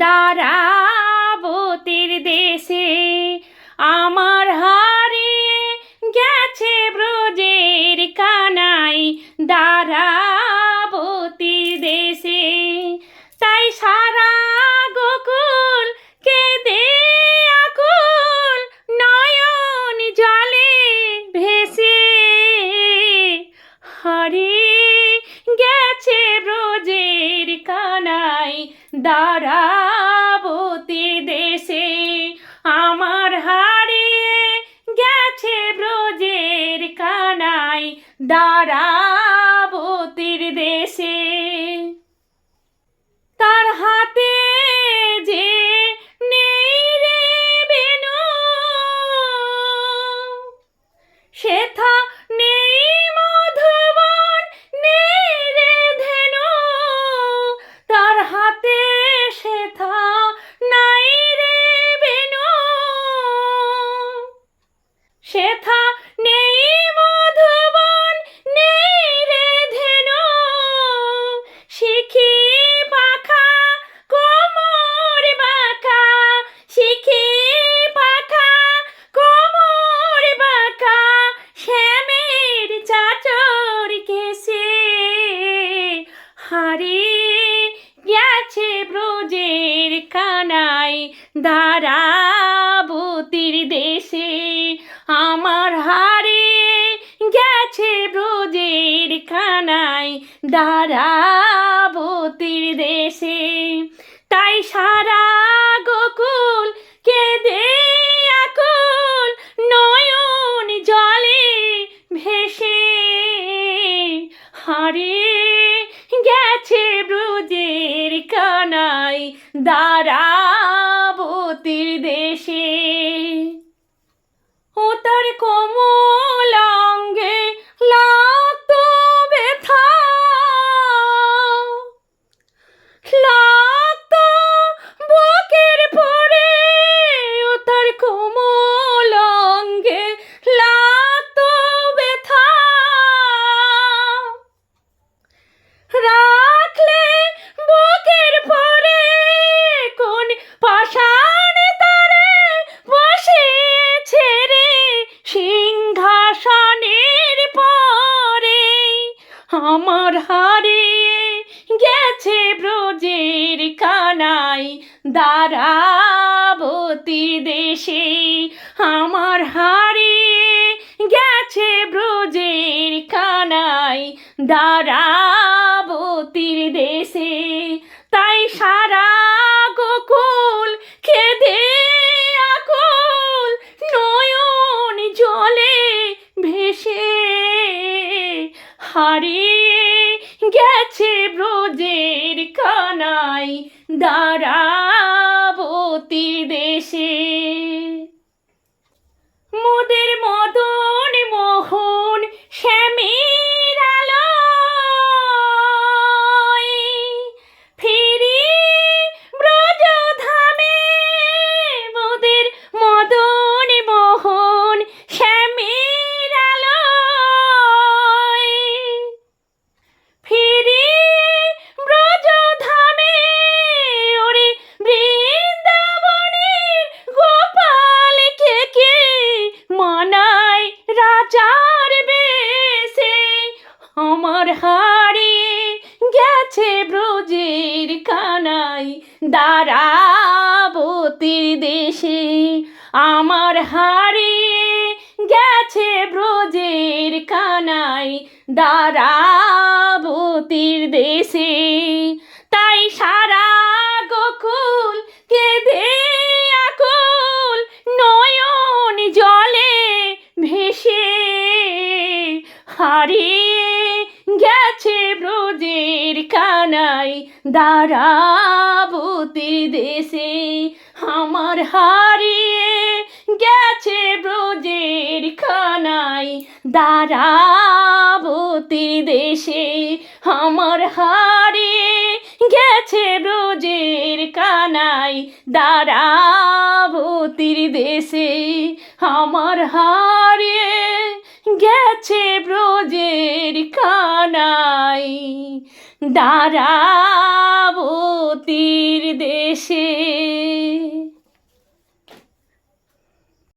দারাবতীর দেশে। আমার হারিয়ে গেছে ব্রজের কানাই দারাবতীর দেশে। তাই সারা গোকুল কেঁদে আকুল, নয়ন জলে ভেসে। হারিয়ে গেছে ব্রজের কানাই দারাবতীর কানাই দারাবতীর দেশে। আমার হারিয়ে গেছে ব্রজের কানাই দারাবতীর দেশে। তাই সারা গোকুল কেঁদে আকুল নয়ন জলে ভেসে। হারিয়ে গেছে ব্রজের কানাই দারাবতীর আমার হারিয়ে গেছে ব্রজের কানাই দারাবতী দেশে আমার হারিয়ে গেছে ব্রজের কানাই দারাবতীর হারিয়ে গেছে ব্রজের কানাই দারাবতীর দেশে। আমার হারিয়ে গেছে ব্রজের কানাই দারাবতীর দেশে। আমার হারিয়ে গেছে ব্রজের কানাই দারাবতীর দেশে। ব্রজের কানাই দারাবতীর দেশে। আমার হারিয়ে গেছে ব্রজের কানাই দারাবতীর দেশে। আমার হারিয়ে গেছে ব্রজের কানাই দারাবতীর দেশে। আমার হারিয়ে গেছে ব্রজের কানাই। দারাবতীর দেশে।